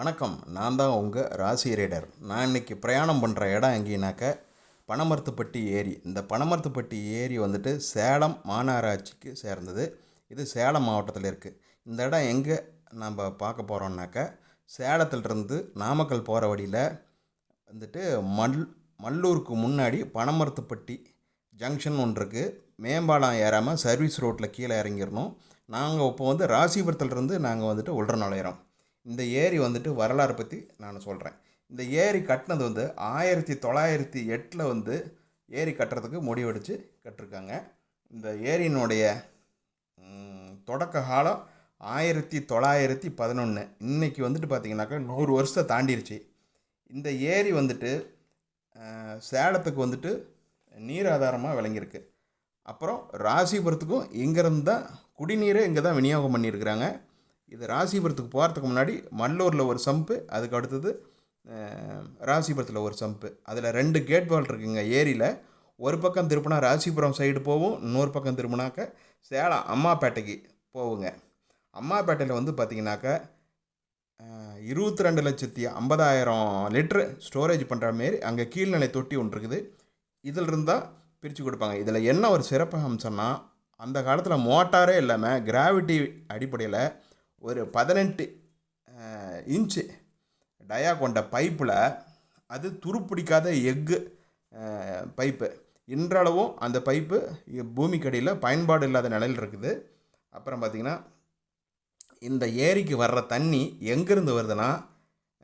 வணக்கம். நான் தான் உங்கள் ராசி ரேடர். நான் இன்றைக்கி பிரயாணம் பண்ணுற இடம் எங்கேனாக்க பனமரத்துப்பட்டி ஏரி. இந்த பனமரத்துப்பட்டி ஏரி வந்துட்டு சேலம் மாநகராட்சிக்கு சேர்ந்தது. இது சேலம் மாவட்டத்தில் இருக்குது இந்த இடம் எங்கே நம்ம பார்க்க போகிறோம்னாக்க சேலத்திலிருந்து நாமக்கல் போகிற வழியில் வந்துட்டு மல் மல்லூருக்கு முன்னாடி பனமரத்துப்பட்டி ஜங்ஷன் ஒன்று இருக்குது மேம்பாலம் ஏறாமல் சர்வீஸ் ரோட்டில் கீழே இறங்கிடணும். நாங்கள் இப்போ வந்து ராசிபுரத்துலேருந்து நாங்கள் வந்துட்டு உள்ற நுழையிறோம். இந்த ஏரி வந்துட்டு வரலாறு பற்றி நான் சொல்கிறேன் இந்த ஏரி கட்டினது வந்து ஆயிரத்தி தொள்ளாயிரத்தி எட்டில் வந்து ஏரி கட்டுறதுக்கு முடிவெடுத்து கட்டிருக்காங்க. இந்த ஏரியினுடைய தொடக்க காலம் ஆயிரத்தி தொள்ளாயிரத்தி பதினொன்று இன்னைக்கு வந்துட்டு பார்த்தீங்கன்னாக்கா நூறு வருஷத்தை தாண்டிருச்சு. இந்த ஏரி வந்துட்டு சேலத்துக்கு வந்துட்டு நீர் ஆதாரமாக விளங்கியிருக்கு. அப்புறம் ராசிபுரத்துக்கும் இங்கேருந்து தான் குடிநீரை இங்கே தான் விநியோகம் பண்ணியிருக்கிறாங்க. இது ராசிபுரத்துக்கு போகிறதுக்கு முன்னாடி மல்லூரில் ஒரு சம்பு அதுக்கு அடுத்தது ராசிபுரத்தில் ஒரு சம்பு. அதில் ரெண்டு கேட் வால் இருக்குங்க. ஏரியில் ஒரு பக்கம் திருப்பினா ராசிபுரம் சைடு போகும் இன்னொரு பக்கம் திரும்பினாக்க சேலம் அம்மாப்பேட்டைக்கு போவோங்க அம்மாப்பேட்டையில் வந்து பார்த்திங்கனாக்க இருபத்தி ரெண்டு லட்சத்தி ஐம்பதாயிரம் லிட்ரு ஸ்டோரேஜ் பண்ணுற மாரி அங்கே கீழ்நிலை தொட்டி ஒன்று இருக்குது. இதில் இருந்தால் பிரித்து கொடுப்பாங்க. இதில் என்ன ஒரு சிறப்பு அம்சம்னா அந்த காலத்தில் மோட்டாரே இல்லாமல் கிராவிட்டி அடிப்படையில் ஒரு பதினெட்டு இன்ச்சு டயா கொண்ட பைப்பில் அது துருப்பிடிக்காத எக்கு பைப்பு இன்றளவும் அந்த பைப்பு பூமிக்கடியில் பயன்பாடு இல்லாத நிலையில் இருக்குது. அப்புறம் பார்த்திங்கன்னா இந்த ஏரிக்கு வர்ற தண்ணி எங்கேருந்து வருதுன்னா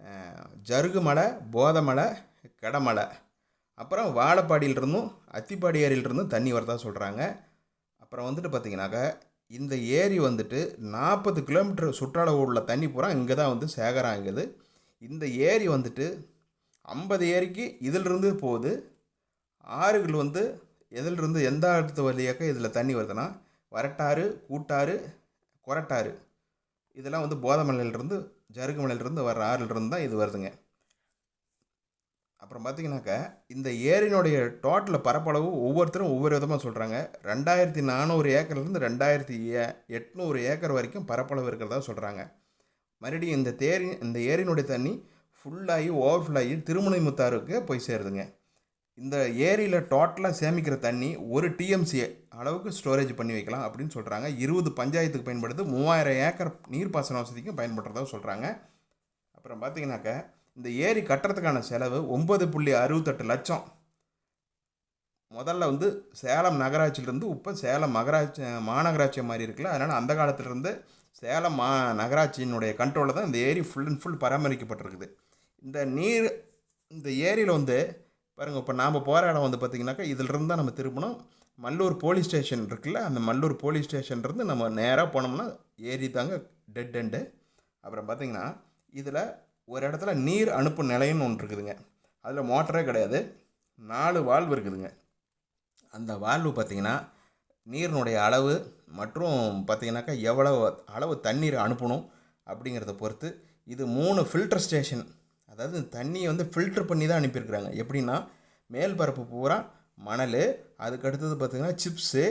அஹ், ஜருகுமலை போதமலை கடமலை அப்புறம் வாழப்பாடியிலிருந்தும் அத்திப்பாடி ஏரியிலிருந்தும் தண்ணி வரதா சொல்கிறாங்க அப்புறம் வந்துட்டு பார்த்திங்கனாக்கா இந்த ஏரி வந்துட்டு நாற்பது கிலோமீட்டர் சுற்றளவு உள்ள தண்ணி பூரா இங்கே தான் வந்து சேகரம் ஆகுது இந்த ஏரி வந்துட்டு ஐம்பது ஏரிக்கு இதிலிருந்து போகுது. ஆறுகள் வந்து எதிலிருந்து எந்த இடத்து வழியாக்க இதில் தண்ணி வருதுன்னா வரட்டாறு கூட்டாறு கொரட்டாறு. இதெல்லாம் வந்து போதமலையிலிருந்து ஜருகுமலையிலிருந்து வர்ற ஆறுலேருந்து தான் இது வருதுங்க. அப்புறம் பார்த்தீங்கன்னாக்கா இந்த ஏரியினுடைய டோட்டல் பரப்பளவு ஒவ்வொருத்தரும் ஒவ்வொரு விதமாக சொல்கிறாங்க ரெண்டாயிரத்தி நானூறு ஏக்கர்லேருந்து ரெண்டாயிரத்தி ஏ- எட்நூறு ஏக்கர் வரைக்கும் பரப்பளவு இருக்கிறதா சொல்கிறாங்க மறுபடியும் இந்த தேரி இந்த ஏரியினுடைய தண்ணி ஃபுல்லாகி ஓவர்ஃபுல்லாகி திருமுனைமுத்தாருக்கு போய் சேருதுங்க. இந்த ஏரியில் டோட்டலாக சேமிக்கிற தண்ணி ஒரு டிஎம்சி அளவுக்கு ஸ்டோரேஜ் பண்ணி வைக்கலாம் அப்படின்னு சொல்கிறாங்க இருபது பஞ்சாயத்துக்கு பயன்படுது. மூவாயிரம் ஏக்கர் நீர்ப்பாசன வசதிக்கும் பயன்படுறதா சொல்கிறாங்க அப்புறம் பார்த்தீங்கன்னாக்க இந்த ஏரி கட்டுறதுக்கான செலவு ஒம்பது புள்ளி அறுபத்தெட்டு லட்சம். முதல்ல வந்து சேலம் நகராட்சியிலேருந்து இப்போ சேலம் மகராட்சி மாநகராட்சி மாதிரி இருக்குல்ல அதனால் அந்த காலத்திலிருந்து சேலம் மா நகராட்சியினுடைய கண்ட்ரோலில் தான் இந்த ஏரி ஃபுல் அண்ட் ஃபுல் பராமரிக்கப்பட்டிருக்குது. இந்த நீர் இந்த ஏரியில் வந்து பாருங்கள் இப்போ நாம் போகிற இடம் வந்து பார்த்திங்கனாக்கா இதிலிருந்து தான் நம்ம திரும்பணும். மல்லூர் போலீஸ் ஸ்டேஷன் இருக்குல்ல அந்த மல்லூர் போலீஸ் ஸ்டேஷன்லேருந்து நம்ம நேராக போனோம்னா ஏரி தாங்க டெட் எண்டு அப்புறம் பார்த்திங்கன்னா இதில் ஒரு இடத்துல நீர் அனுப்பும் நிலையம்னு ஒன்று இருக்குதுங்க. அதில் மோட்டரே கிடையாது. நாலு வால்வு இருக்குதுங்க. அந்த வால்வு பார்த்திங்கன்னா நீரினுடைய அளவு மற்றும் பார்த்திங்கனாக்கா எவ்வளவு அளவு தண்ணீர் அனுப்பணும் அப்படிங்கிறத பொறுத்து இது மூணு ஃபில்டர் ஸ்டேஷன் அதாவது தண்ணியை வந்து ஃபில்டர் பண்ணி தான் அனுப்பியிருக்கிறாங்க. எப்படின்னா மேல் பரப்பு பூரா மணல் அதுக்கு அடுத்தது பார்த்திங்கன்னா சிப்ஸு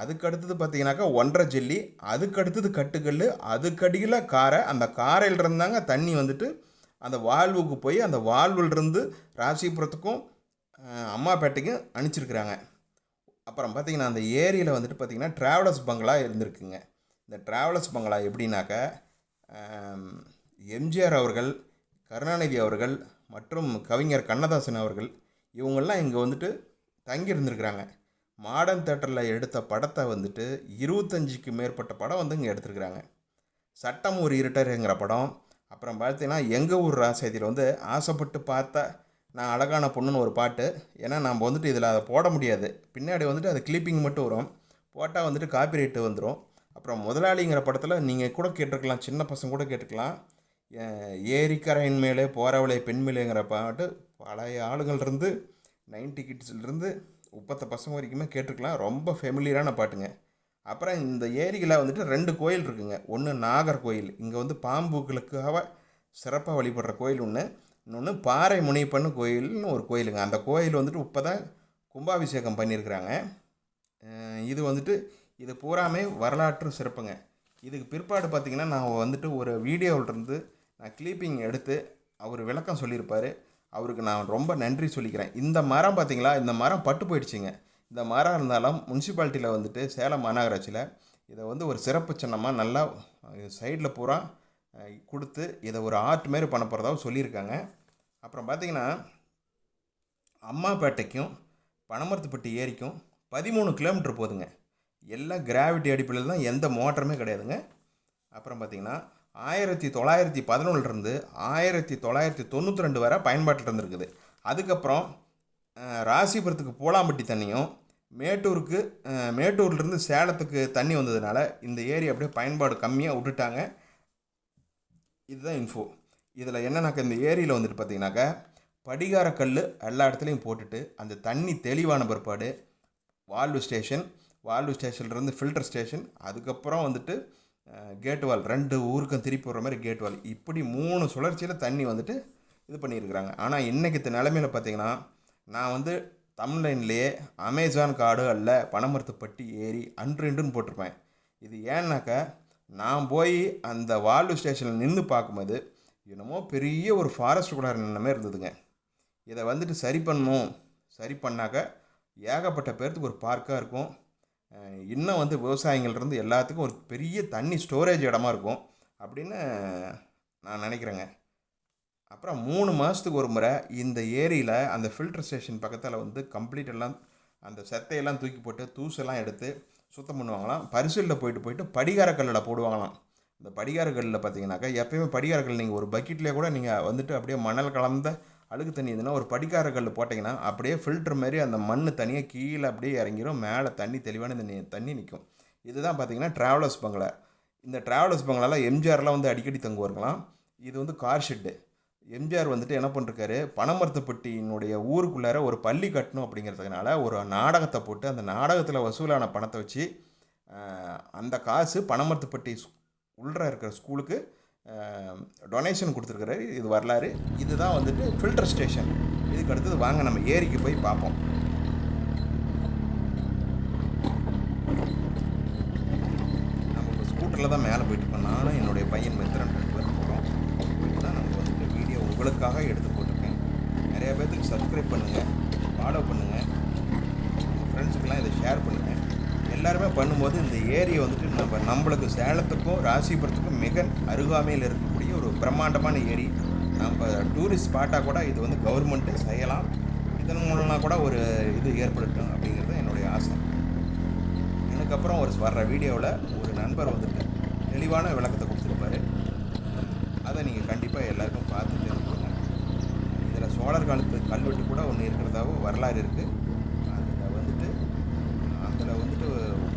அதுக்கு அடுத்தது பார்த்திங்கனாக்கா ஒன்றரை ஜெல்லி அதுக்கு அடுத்தது கட்டுக்கல் அதுக்கடியில் காரை அந்த காரையில் இருந்தாங்க தண்ணி வந்துட்டு அந்த வால்வுக்கு போய் அந்த வால்விலிருந்து ராசிபுரத்துக்கும் அம்மாப்பேட்டைக்கும் அனுப்பிச்சிருக்கிறாங்க. அப்புறம் பார்த்திங்கன்னா அந்த ஏரியில் வந்துட்டு பார்த்தீங்கன்னா ட்ராவலர்ஸ் பங்களா இருந்திருக்குங்க. இந்த ட்ராவலர்ஸ் பங்களா எப்படின்னாக்கா எம்ஜிஆர் அவர்கள் கருணாநிதி அவர்கள் மற்றும் கவிஞர் கண்ணதாசன் அவர்கள் இவங்கெல்லாம் இங்கே வந்துட்டு தங்கி இருந்திருக்கிறாங்க மாடர்ன் தேட்டரில் எடுத்த படத்தை வந்துட்டு இருபத்தஞ்சிக்கு மேற்பட்ட படம் வந்து இங்கே எடுத்திருக்கிறாங்க. சட்டம் ஒரு இருட்டருங்கிற படம் அப்புறம் பார்த்தீங்கன்னா எங்கள் ஊர் ராசேதியில் வந்து ஆசைப்பட்டு பார்த்தா நான் அழகான பொண்ணுன்னு ஒரு பாட்டு. ஏன்னா நம்ம வந்துட்டு இதில் அதை போட முடியாது. பின்னாடி வந்துட்டு அது கிளிப்பிங் மட்டும் வரும். போட்டால் வந்துட்டு காப்பிரைட்டு வந்துடும் அப்புறம் முதலாளிங்கிற படத்தில் நீங்கள் கூட கேட்டிருக்கலாம் சின்ன பசங்க கூட கேட்டுக்கலாம் ஏரிக்கரையின் மேலே போறவளை பெண்மேலேங்கிற பாட்டு பழைய ஆளுங்கள்லேருந்து நைன்டி கிட்ஸ்லேருந்து முப்பத்த பசங்க வரைக்குமே கேட்டிருக்கலாம். ரொம்ப ஃபெமிலியரான பாட்டுங்க. அப்புறம் இந்த ஏரியில் வந்துட்டு ரெண்டு கோயில் இருக்குங்க. ஒன்று நாகர் கோயில். இங்கே வந்து பாம்புகளுக்காக சிறப்பாக வழிபடுற கோயில் ஒன்று இன்னொன்று பாறை முனியப்பன் கோயில்னு ஒரு கோயிலுங்க. அந்த கோயில் வந்துட்டு இப்போ தான் கும்பாபிஷேகம் பண்ணியிருக்கிறாங்க. இது வந்துட்டு இது பூராமே வரலாற்று சிறப்புங்க. இதுக்கு பிற்பாடு பார்த்திங்கன்னா நான் வந்துட்டு ஒரு வீடியோவிலிருந்து நான் கிளீப்பிங் எடுத்து அவர் விளக்கம் சொல்லியிருப்பார். அவருக்கு நான் ரொம்ப நன்றி சொல்லிக்கிறேன். இந்த மரம் பார்த்தீங்களா இந்த மரம் பட்டு போயிடுச்சுங்க. இந்த மரம் இருந்தாலும் முனிசிபாலிட்டியில் வந்துட்டு சேலம் மாநகராட்சியில் இதை வந்து ஒரு சிறப்பு சின்னமாக நல்லா சைடில் பூரா கொடுத்து இதை ஒரு ஆர்ட் மாரி பண்ண போகிறதாவும் சொல்லியிருக்காங்க. அப்புறம் பார்த்திங்கன்னா அம்மாப்பேட்டைக்கும் பனமரத்துப்பட்டி ஏரிக்கும் பதிமூணு கிலோமீட்டர் போதுங்க. எல்லாம் கிராவிட்டி அடிப்படையில் தான் எந்த மோட்டருமே கிடையாதுங்க. அப்புறம் பார்த்தீங்கன்னா ஆயிரத்தி தொள்ளாயிரத்தி பதினொன்றுலேருந்து ஆயிரத்தி தொள்ளாயிரத்தி தொண்ணூற்றி ரெண்டு வரை பயன்பாட்டில் இருந்திருக்குது. அதுக்கப்புறம் ராசிபுரத்துக்கு போலாம்பட்டி தண்ணியும் மேட்டூருக்கு மேட்டூர்லேருந்து சேலத்துக்கு தண்ணி வந்ததுனால இந்த ஏரி அப்படியே பயன்பாடு கம்மியாக விட்டுட்டாங்க. இதுதான் இன்ஃபோ இதில் என்னன்னாக்கா இந்த ஏரியில் வந்துட்டு பார்த்தீங்கன்னாக்கா படிகார கல் எல்லா இடத்துலையும் போட்டுட்டு அந்த தண்ணி தெளிவான பிற்பாடு வால்வு ஸ்டேஷன் வால்வு ஸ்டேஷன்லேருந்து ஃபில்டர் ஸ்டேஷன் அதுக்கப்புறம் வந்துட்டு கேட் வால் ரெண்டு ஊருக்கும் திருப்பி விடுற மாதிரி கேட் வால். இப்படி மூணு சுழற்சியில் தண்ணி வந்துட்டு இது பண்ணியிருக்கிறாங்க. ஆனால் இன்றைக்கி நிலமையில பார்த்தீங்கன்னா நான் வந்து தமிழ்லைன்லேயே அமேசான் காடு அல்ல பனமரத்துப்பட்டி ஏரி அன்றுன்னு போட்டிருப்பேன். இது ஏன்னாக்கா நான் போய் அந்த வால்வு ஸ்டேஷனில் நின்று பார்க்கும்போது என்னமோ பெரிய ஒரு ஃபாரஸ்ட் கூட நின்னமே இருந்ததுங்க. இதை வந்துட்டு சரி பண்ணணும். சரி பண்ணாக்க ஏகப்பட்ட பேர்த்துக்கு ஒரு பார்க்காக இருக்கும். இன்னும் வந்து விவசாயிங்கள்லேருந்து எல்லாத்துக்கும் ஒரு பெரிய தண்ணி ஸ்டோரேஜ் இடமா இருக்கும். அப்படின்னு நான் நினைக்கிறேங்க. அப்புறம் மூணு மாதத்துக்கு ஒரு முறை இந்த ஏரியில் அந்த ஃபில்டர் ஸ்டேஷன் பக்கத்தில் வந்து கம்ப்ளீட் எல்லாம் அந்த செத்தையெல்லாம் தூக்கி போட்டு தூசெல்லாம் எடுத்து சுத்தம் பண்ணுவாங்களாம். பரிசலில் போயிட்டு போயிட்டு படிகாரக்கல்லில் போடுவாங்களாம். இந்த படிகார கல்லில் பார்த்தீங்கன்னாக்கா எப்பயுமே படிகார கல் நீங்கள் ஒரு பக்கெட்லேயே கூட நீங்கள் வந்துட்டு அப்படியே மணல் கலந்த அழுக்கு தண்ணி இதுனா ஒரு படிக்கார போட்டிங்கன்னா அப்படியே ஃபில்டர் மாதிரி அந்த மண் தனியாக கீழே அப்படியே இறங்கிடும் மேலே தண்ணி தெளிவான தண்ணி தண்ணி நிற்கும் இதுதான் பார்த்தீங்கன்னா ட்ராவலர்ஸ் பங்களா இந்த ட்ராவலர்ஸ் பங்களாவில் எம்ஜிஆர்லாம் வந்து அடிக்கடி தங்குவார்களாம். இது வந்து கார் ஷெட்டு எம்ஜிஆர் வந்துட்டு என்ன பண்ணிருக்காரு? பனமரத்துப்பட்டியினுடைய ஊருக்குள்ளார ஒரு பள்ளி கட்டணும் அப்படிங்கிறதுனால ஒரு நாடகத்தை போட்டு அந்த நாடகத்தில் வசூலான பணத்தை வச்சு அந்த காசு பனமரத்துப்பட்டி ஸ்- இருக்கிற ஸ்கூலுக்கு டொனேஷன் கொடுத்துருக்காரு. இது வரலாறு. இதுதான் வந்துட்டு ஃபில்டர் ஸ்டேஷன். இதுக்கு அடுத்தது வாங்க நம்ம ஏரிக்கு போய் பார்ப்போம். நம்ம ஸ்கூட்டரில் தான் மேலே போயிட்டு இருக்கோம். நானும் என்னுடைய பையன் மித்திரன். உங்களுக்காக எடுத்து போட்டிருக்கேன். நிறைய பேர்த்துக்கு சப்ஸ்கிரைப் பண்ணுங்கள் ஃபாலோ பண்ணுங்கள் உங்கள் ஃப்ரெண்ட்ஸுக்கெல்லாம் இதை ஷேர் பண்ணுங்கள் எல்லாருமே பண்ணும்போது இந்த ஏரியை வந்துட்டு நம்ம நம்மளுக்கு சேலத்துக்கும் ராசிபுரத்துக்கும் மிக அருகாமையில் இருக்கக்கூடிய ஒரு பிரம்மாண்டமான ஏரி. நம்ம டூரிஸ்ட் ஸ்பாட்டாக கூட இது வந்து கவர்மெண்ட்டு செய்யலாம். இதன் மூலமாக கூட ஒரு இது ஏற்படுத்தும் அப்படிங்கிறது என்னுடைய ஆசை. எனக்கப்புறம் ஒரு வர்ற வீடியோவில் ஒரு நண்பர் வந்துட்டு தெளிவான விளக்கத்தை கொடுத்துருப்பாரு அதை நீங்கள் கண்டிப்பாக எல்லாருக்கும் பார்த்து தெரிஞ்சுக்கோங்க இதில் சோழர் காலத்து கல்வெட்டு கூட ஒன்று இருக்கிறதாகவும் வரலாறு இருக்குது அதில் வந்துட்டு அதில் வந்துட்டு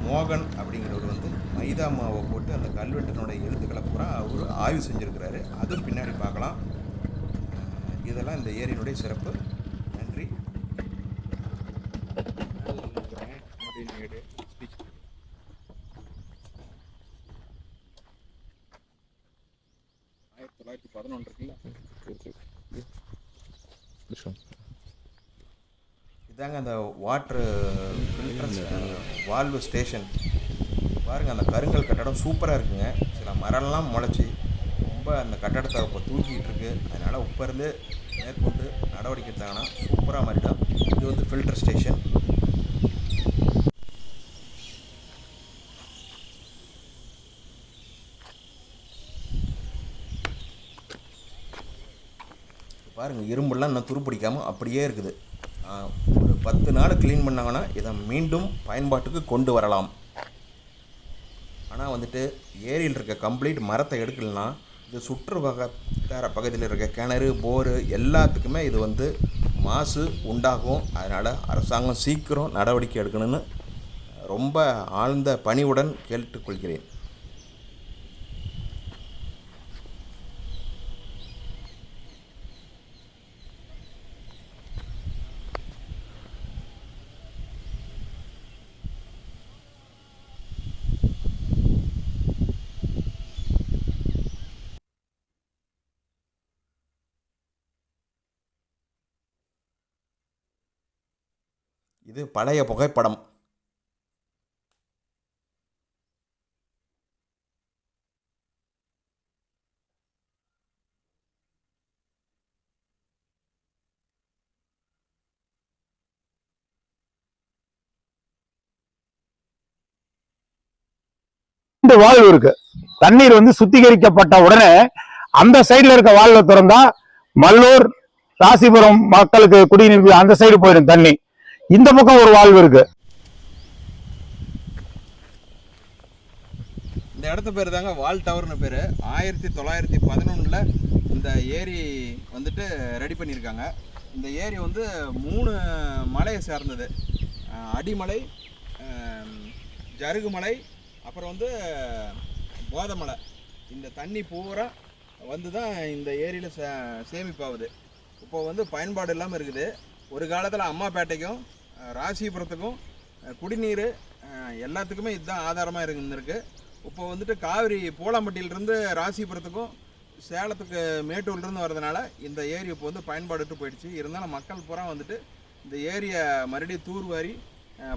மோகன் அப்படிங்கிறவர் வந்து மைதா மாவை போட்டு அந்த கல்வெட்டினுடைய எழுத்துக்களை பூரா அவர் ஆய்வு செஞ்சுருக்கிறாரு. அதுவும் பின்னாடி பார்க்கலாம். இதெல்லாம் இந்த ஏரியினுடைய சிறப்பு நன்றி ஆயிரத்தி தொள்ளாயிரத்தி பதினொன்று இருக்குல்ல இதாங்க அந்த வாட்ரு ஃபில்டர் வால்வு ஸ்டேஷன். பாருங்கள் அந்த கருங்கல் கட்டடம் சூப்பராக இருக்குங்க. சில மரம்லாம் முளைச்சி ரொம்ப அந்த கட்டடத்தை இப்போ தூக்கிட்டு இருக்கு. அதனால் இப்போ இருந்து மேற்கொண்டு நடவடிக்கை எடுத்தாங்கன்னா சூப்பராக மாறிடும். இது வந்து ஃபில்டர் ஸ்டேஷன் பாருங்கள் இரும்புலாம் இன்னும் துருப்பிடிக்காமல் அப்படியே இருக்குது. ஒரு பத்து நாள் க்ளீன் பண்ணாங்கன்னா இதை மீண்டும் பயன்பாட்டுக்கு கொண்டு வரலாம். ஆனால் வந்துட்டு ஏரியில் இருக்க கம்ப்ளீட் மரத்தை எடுக்கலைன்னா இது சுற்று பகுதியில் இருக்க கிணறு போரு எல்லாத்துக்குமே இது வந்து மாசு உண்டாகும். அதனால் அரசாங்கம் சீக்கிரம் நடவடிக்கை எடுக்கணும்னு ரொம்ப ஆழ்ந்த பணிவுடன் கேட்டுக்கொள்கிறேன். இது பழைய புகைப்படம். ரெண்டு வால்வு இருக்கு. தண்ணீர் வந்து சுத்திகரிக்கப்பட்ட உடனே அந்த சைடுல இருக்க வால்வை திறந்தா மல்லூர் ராசிபுரம் மக்களுக்கு குடிநீர் அந்த சைடு போயிடும் தண்ணி. இந்த பக்கம் ஒரு வால்வு இருக்கு. இந்த இடத்து பேர் தாங்க வால் டவர்னு பேர். ஆயிரத்தி தொள்ளாயிரத்தி பதினொன்றில் இந்த ஏரி வந்துட்டு ரெடி பண்ணியிருக்காங்க. இந்த ஏரி வந்து மூணு மலையை சேர்ந்தது. அடிமலை ஜருகுமலை அப்புறம் வந்து போதமலை இந்த தண்ணி பூரா வந்து தான் இந்த ஏரியில் சே சேமிப்பாகுது. இப்போ வந்து பயன்பாடு இல்லாமல் இருக்குது. ஒரு காலத்தில் அம்மாப்பேட்டைக்கும் ராசிபுரத்துக்கும் குடிநீர் எல்லாத்துக்குமே இதுதான் ஆதாரமாக இருந்திருக்கு. இப்போ வந்துட்டு காவிரி போலாம்பட்டியிலிருந்து ராசிபுரத்துக்கும் சேலத்துக்கு மேட்டூர்லேருந்து வரதுனால இந்த ஏரி இப்போ வந்து பயன்பாடுட்டு போயிடுச்சு. இருந்தாலும் மக்கள் பூரா வந்துட்டு இந்த ஏரியை மறுபடியும் தூர்வாரி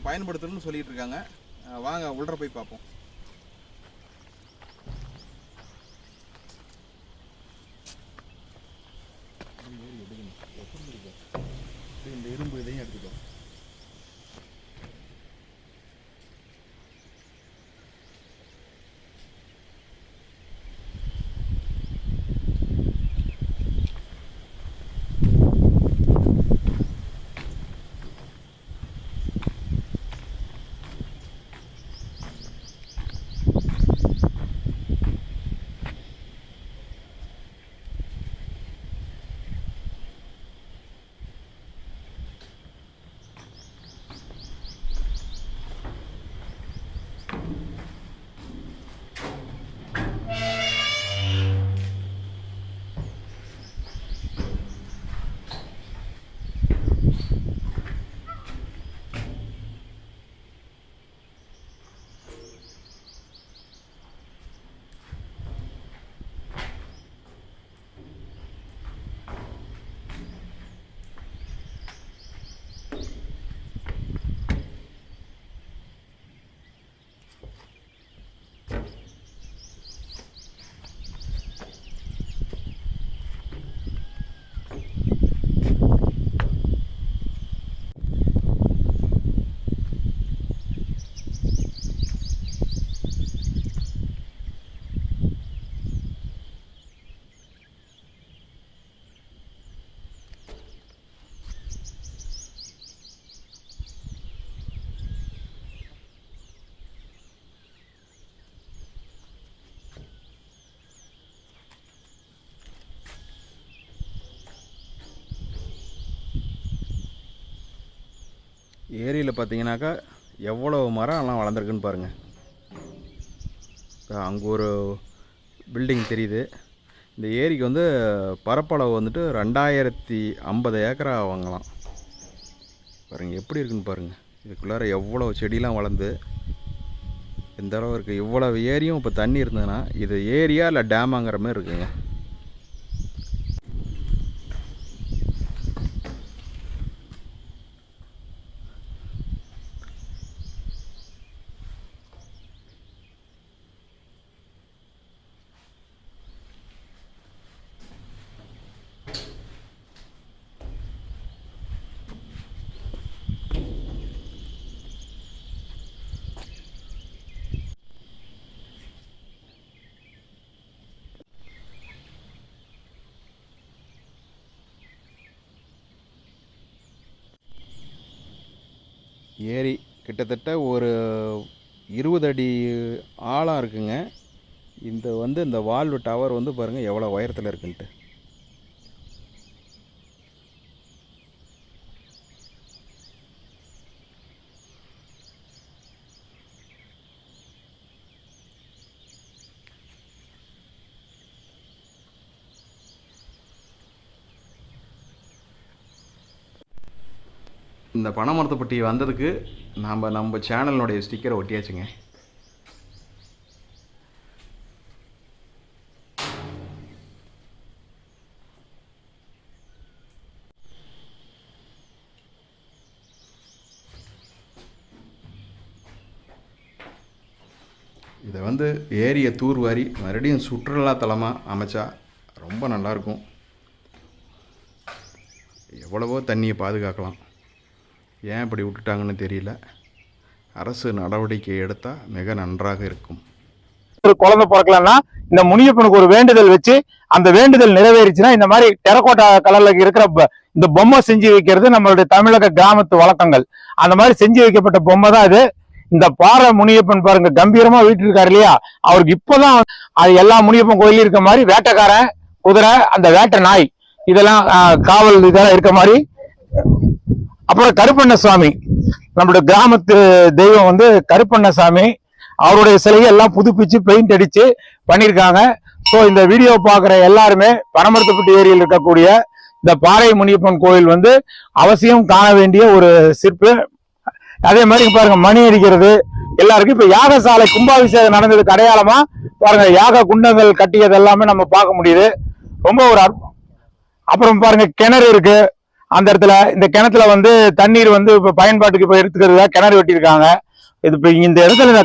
பயன்படுத்தணும்னு சொல்லிட்டு இருக்காங்க. வாங்க உள்ள போய் பார்ப்போம். இந்த இரும்பு இதையும் எடுத்துக்கோ. ஏரியில் பார்த்தீங்கன்னாக்கா எவ்வளோ மரம் எல்லாம் வளர்ந்துருக்குன்னு பாருங்கள் அங்கே ஒரு பில்டிங் தெரியுது. இந்த ஏரிக்கு வந்து பரப்பளவு வந்துட்டு ரெண்டாயிரத்தி ஐம்பது ஏக்கரா வாங்கலாம். பாருங்கள் எப்படி இருக்குன்னு பாருங்கள் இதுக்குள்ளார எவ்வளோ செடிலாம் வளர்ந்து எந்த அளவு இருக்குது இவ்வளோ ஏரியும் இப்போ தண்ணி இருந்ததுன்னா இது ஏரியா இல்லை டேமாங்கிற மாதிரி இருக்குங்க. ஏரி கிட்டத்தட்ட ஒரு இருபது அடி ஆழம் இருக்குங்க. இந்த வந்து இந்த வால்வு டவர் வந்து பாருங்கள் எவ்வளோ உயரத்தில் இருக்குன்ட்டு. இந்த பனைமரத்துப்பட்டி வந்ததுக்கு நாம் நம்ம சேனலினுடைய ஸ்டிக்கரை ஒட்டியாச்சுங்க. இதை வந்து ஏரியை தூர்வாரி மறுபடியும் சுற்றுலா தலமாக அமைச்சா ரொம்ப நல்லாயிருக்கும். எவ்வளவோ தண்ணியை பாதுகாக்கலாம். ஏன் இப்படி விட்டுட்டாங்கன்னு தெரியல. அரசு நடவடிக்கை எடுத்தால் மிக நன்றாக இருக்கும். ஒரு குழந்தை பிறக்கலன்னா இந்த முனியப்பனுக்கு ஒரு வேண்டுதல் வச்சு அந்த வேண்டுதல் நிறைவேறிச்சுன்னா இந்த மாதிரி டெரகோட்டா கலர்ல இருக்கிற ப- இந்த பொம்மை செஞ்சு வைக்கிறது நம்மளுடைய தமிழக கிராமத்து வழக்கங்கள். அந்த மாதிரி செஞ்சு வைக்கப்பட்ட பொம்மை தான் அது. இந்த பாறை முனியப்பன் பாருங்க கம்பீரமா வீட்டு இருக்காரு இல்லையா? அவருக்கு இப்பதான் அது எல்லா முனியப்பன் கோயிலும் இருக்க மாதிரி வேட்டைக்காரன் குதிரை அந்த வேட்டை நாய் இதெல்லாம் காவல் இதெல்லாம் இருக்க மாதிரி அப்புறம் கருப்பண்ண சுவாமி நம்மளுடைய கிராமத்து தெய்வம் வந்து கருப்பண்ண சாமி அவருடைய சிலையை எல்லாம் புதுப்பிச்சு பெயிண்ட் அடிச்சு பண்ணியிருக்காங்க ஸோ இந்த வீடியோ பார்க்குற எல்லாருமே பனமரத்துப்பட்டி ஏரியில் இருக்கக்கூடிய இந்த பாறை முனியப்பன் கோயில் வந்து அவசியம் காண வேண்டிய ஒரு சிற்பு. அதே மாதிரி பாருங்க மணி அடிக்கிறது. எல்லாருக்கும் இப்ப யாகசாலை கும்பாபிஷேகம் நடந்ததுக்கு அடையாளமா? பாருங்க யாக குண்டங்கள் கட்டியது எல்லாமே நம்ம பார்க்க முடியுது. ரொம்ப ஒரு அற்பம் அப்புறம் பாருங்க கிணறு இருக்கு. அந்த இடத்துல இந்த கிணத்துல வந்து தண்ணீர் வந்து இப்ப பயன்பாட்டுக்கு இப்போ எடுத்துக்கிறதா கிணறு வெட்டியிருக்காங்க. இது இப்ப இந்த இடத்துல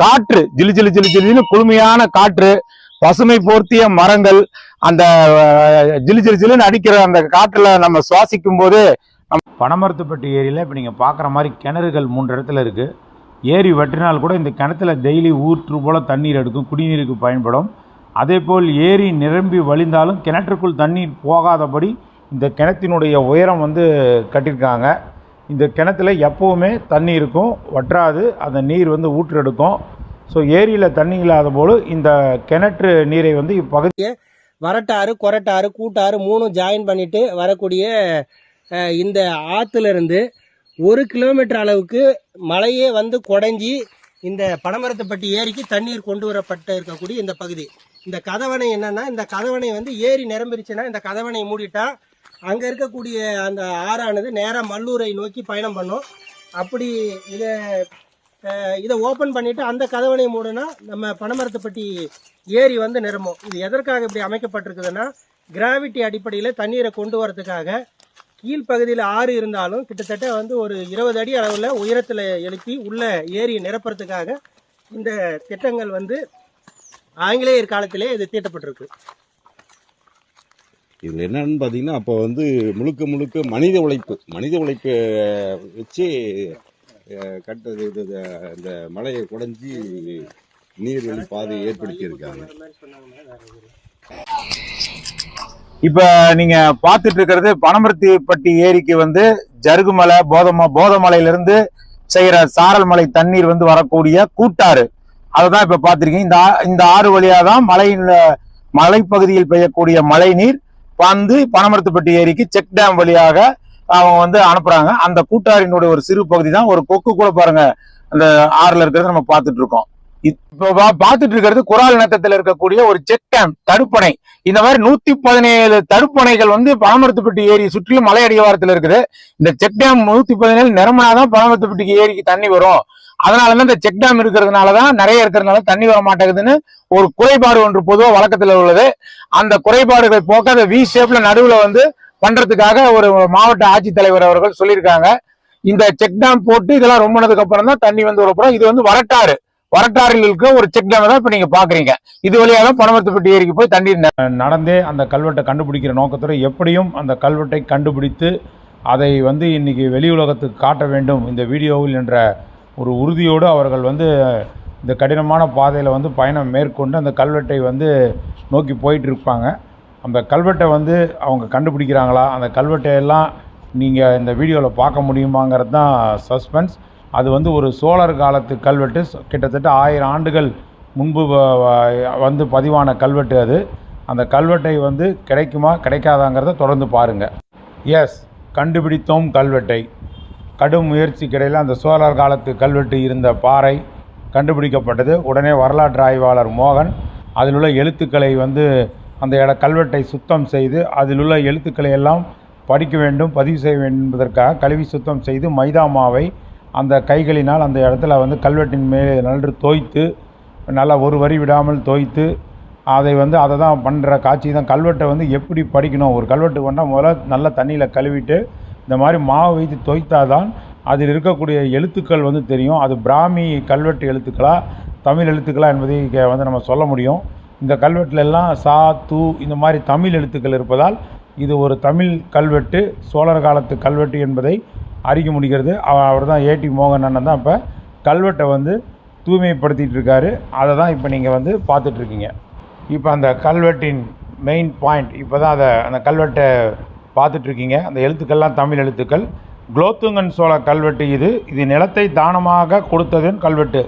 காற்று ஜிலு ஜிலு ஜிலு ஜிலுன்னு குளுமையான காற்று பசுமை போர்த்திய மரங்கள் அந்த அஹ், ஜிலு ஜிலு ஜிலுன்னு அடிக்கிற அந்த காற்றுல நம்ம சுவாசிக்கும் போது பனமரத்துப்பட்டி ஏரியில் இப்போ நீங்கள் பார்க்குற மாதிரி கிணறுகள் மூன்று இடத்துல இருக்குது ஏரி வெட்டினால் கூட இந்த கிணத்துல டெய்லி ஊற்று போல் தண்ணீர் எடுக்கும் குடிநீருக்கு பயன்படும். அதேபோல் ஏரி நிரம்பி வழிந்தாலும் கிணற்றுக்குள் தண்ணீர் போகாதபடி இந்த கிணத்தினுடைய உயரம் வந்து கட்டியிருக்காங்க. இந்த கிணத்துல எப்போவுமே தண்ணி இருக்கும் வற்றாது. அந்த நீர் வந்து ஊற்றெடுக்கும். ஸோ ஏரியில் தண்ணி இல்லாத போது இந்த கிணற்று நீரை வந்து இப்பகுதியை வரட்டாறு கொரட்டாறு கூட்டாறு மூணும் ஜாயின் பண்ணிவிட்டு வரக்கூடிய இந்த ஆற்றுலேருந்து இருந்து ஒரு கிலோமீட்டர் அளவுக்கு மலையே வந்து குடஞ்சி இந்த பனமரத்துப்பட்டி ஏரிக்கு தண்ணீர் கொண்டு வரப்பட்டு இருக்கக்கூடிய இந்த பகுதி. இந்த கதவணை என்னென்னா இந்த கதவணை வந்து ஏரி நிரம்பிருச்சுன்னா இந்த கதவணை மூடிட்டா அங்கே இருக்கக்கூடிய அந்த ஆறானது நேராக மல்லூரை நோக்கி பயணம் பண்ணும். அப்படி இதை இதை ஓப்பன் பண்ணிவிட்டு அந்த கதவணை மூடனா நம்ம பனமரத்துப்பட்டி ஏரி வந்து நிரம்பும். இது எதற்காக இப்படி அமைக்கப்பட்டிருக்குதுன்னா கிராவிட்டி அடிப்படையில் தண்ணீரை கொண்டு வரதுக்காக கீழ்ப்பகுதியில் ஆறு இருந்தாலும் கிட்டத்தட்ட வந்து ஒரு இருபது அடி அளவில் உயரத்தில் எழுப்பி உள்ள ஏரியை நிரப்புறதுக்காக இந்த திட்டங்கள் வந்து ஆங்கிலேயர் காலத்திலே இது தீட்டப்பட்டிருக்கு. இதில் என்னன்னு பார்த்தீங்கன்னா அப்போ வந்து முழுக்க முழுக்க மனித உழைப்பு மனித உழைப்பை வச்சு கட்டது இது இந்த மலையை குடைஞ்சி நீர்வழி பாதை ஏற்படுத்தியிருக்காங்க. இப்போ நீங்கள் பார்த்துட்டு இருக்கிறது பனமரத்திப்பட்டி ஏரிக்கு வந்து ஜருகுமலை போதம போதமலையிலிருந்து செய்கிற சாரல் மலை தண்ணீர் வந்து வரக்கூடிய கூட்டாறு. அததான் இப்போ பார்த்துருக்கீங்க. இந்த ஆ- இந்த ஆறு வழியாக தான் மலையின் மலைப்பகுதியில் பெய்யக்கூடிய மழை நீர் வந்து பனமரத்துப்பட்டி ஏரிக்கு செக் டேம் வழியாக அவங்க வந்து அனுப்புறாங்க. அந்த கூட்டாரினுடைய ஒரு சிறு பகுதி தான் ஒரு கொக்கு கூட பாருங்க. அந்த ஆறுல இருக்கிறத நம்ம பார்த்துட்டு இருக்கோம் இப்போ பா- பார்த்துட்டு இருக்கிறது குரால் நத்தத்தில் இருக்கக்கூடிய ஒரு செக் டேம் தடுப்பணை. இந்த மாதிரி நூத்தி பதினேழு தடுப்பணைகள் வந்து பனமரத்துப்பட்டி ஏரி சுற்றிலும் மலை அடிவாரத்தில் இருக்குது. இந்த செக் டேம் நூத்தி பதினேழு நிரம்பினாதான் பனமரத்துப்பட்டி ஏரிக்கு தண்ணி வரும். அதனாலதான் இந்த செக் டேம் இருக்கிறதுனால தான் நிறைய இருக்கிறதுனால தண்ணி வர மாட்டேங்குதுன்னு ஒரு குறைபாடு ஒன்று பொதுவாக வழக்கத்தில் உள்ளது. அந்த குறைபாடுகளை போக்க அந்த வி ஷேப்ல நடுவில் வந்து பண்றதுக்காக ஒரு மாவட்ட ஆட்சித்தலைவர் அவர்கள் சொல்லியிருக்காங்க. இந்த செக் டேம் போட்டு இதெல்லாம் ரொம்ப நாளுக்கு அப்புறம் தான் தண்ணி வந்து வரப்போறோம். இது வந்து வரட்டாறு. வரட்டாறில் இருக்க ஒரு செக் டேம் தான் இப்போ நீங்கள் பார்க்குறீங்க இது வழியாக தான் பனமரத்துப்பட்டி ஏரிக்கு போய் தண்ணீர் நடந்தே அந்த கல்வெட்டை கண்டுபிடிக்கிற நோக்கத்தோட எப்படியும் அந்த கல்வெட்டை கண்டுபிடித்து அதை வந்து இன்னைக்கு வெளி உலகத்துக்கு காட்ட வேண்டும். இந்த வீடியோவில் என்ற ஒரு உறுதியோடு அவர்கள் வந்து இந்த கடினமான பாதையில் வந்து பயணம் மேற்கொண்டு அந்த கல்வெட்டை வந்து நோக்கி போயிட்டுருப்பாங்க. அந்த கல்வெட்டை வந்து அவங்க கண்டுபிடிக்கிறாங்களா? அந்த கல்வெட்டை எல்லாம் நீங்கள் இந்த வீடியோவில் பார்க்க முடியுமாங்கிறது தான் சஸ்பென்ஸ். அது வந்து ஒரு சோழர் காலத்து கல்வெட்டு. கிட்டத்தட்ட ஆயிரம் ஆண்டுகள் முன்பு வந்து பதிவான கல்வெட்டு அது. அந்த கல்வெட்டை வந்து கிடைக்குமா கிடைக்காதாங்கிறத தொடர்ந்து பாருங்கள் எஸ் கண்டுபிடித்தோம் கல்வெட்டை. கடும் முயற்சிக்கிடையில் அந்த சோழர் காலத்து கல்வெட்டு இருந்த பாறை கண்டுபிடிக்கப்பட்டது. உடனே வரலாற்று ஆய்வாளர் மோகன் அதில் உள்ள எழுத்துக்களை வந்து அந்த இட கல்வெட்டை சுத்தம் செய்து அதில் உள்ள எழுத்துக்களை எல்லாம் படிக்க வேண்டும் பதிவு செய்ய வேண்டும் என்பதற்காக கழுவி சுத்தம் செய்து மைதா மாவை அந்த கைகளினால் அந்த இடத்துல வந்து கல்வெட்டின் மேலே நன்று தோய்த்து நல்லா ஒரு வரி விடாமல் தோய்த்து அதை வந்து அதை தான் பண்ணுற காட்சி தான். கல்வெட்டை வந்து எப்படி படிக்கணும்? ஒரு கல்வெட்டு கொண்டால் முதல்ல நல்ல தண்ணியில் கழுவிட்டு இந்த மாதிரி மாவு வைத்து தோய்த்தாதான் அதில் இருக்கக்கூடிய எழுத்துக்கள் வந்து தெரியும். அது பிராமி கல்வெட்டு எழுத்துக்களா தமிழ் எழுத்துக்களா என்பதை வந்து நம்ம சொல்ல முடியும். இந்த கல்வெட்டுலெல்லாம் சா தூ இந்த மாதிரி தமிழ் எழுத்துக்கள் இருப்பதால் இது ஒரு தமிழ் கல்வெட்டு சோழர் காலத்து கல்வெட்டு என்பதை அறிய முடிகிறது. அவர் தான் ஏடி மோகன் அண்ணன் தான் இப்போ கல்வெட்டை வந்து தூய்மைப்படுத்திகிட்டு இருக்காரு. அதை தான் இப்போ நீங்கள் வந்து பார்த்துட்ருக்கீங்க இப்போ அந்த கல்வெட்டின் மெயின் பாயிண்ட் இப்போ தான் அதை அந்த கல்வெட்டை பார்த்துட்ருக்கீங்க. அந்த எழுத்துக்கள்லாம் தமிழ் எழுத்துக்கள். குலோத்துங்கன் சோழ கல்வெட்டு இது. இது நிலத்தை தானமாக கொடுத்ததின் கல்வெட்டு.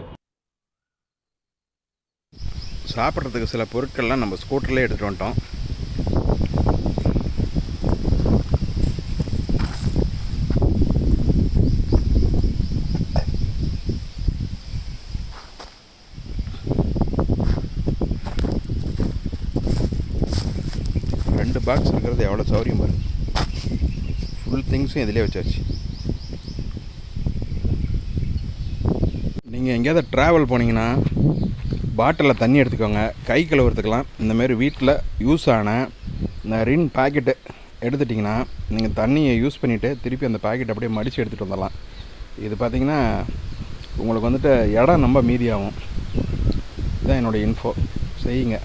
சாப்பிட்றதுக்கு சில பொருட்கள்லாம் நம்ம ஸ்கூட்டர்லேயே எடுத்துகிட்டு வந்துட்டோம். ரெண்டு பாக்ஸ் இருக்கிறது எவ்வளோ சௌரியம் பாருங்கள் ஃபுல் திங்ஸும் இதிலே வச்சாச்சு. நீங்கள் எங்கேயாவது ட்ராவல் போனீங்கன்னா பாட்டிலில் தண்ணி எடுத்துக்கோங்க. கை கழுவுறதுக்கெலாம் இந்தமாரி வீட்டில் யூஸ் ஆன இந்த ரின் பாக்கெட்டு எடுத்துட்டிங்கன்னா நீங்கள் தண்ணியை யூஸ் பண்ணிவிட்டு திருப்பி அந்த பேக்கெட் அப்படியே மடித்து எடுத்துகிட்டு வந்துடலாம். இது பார்த்தீங்கன்னா உங்களுக்கு வந்துட்டு இடம் ரொம்ப மீதியாகும். இதுதான் என்னோடய இன்ஃபோ செய்யுங்க.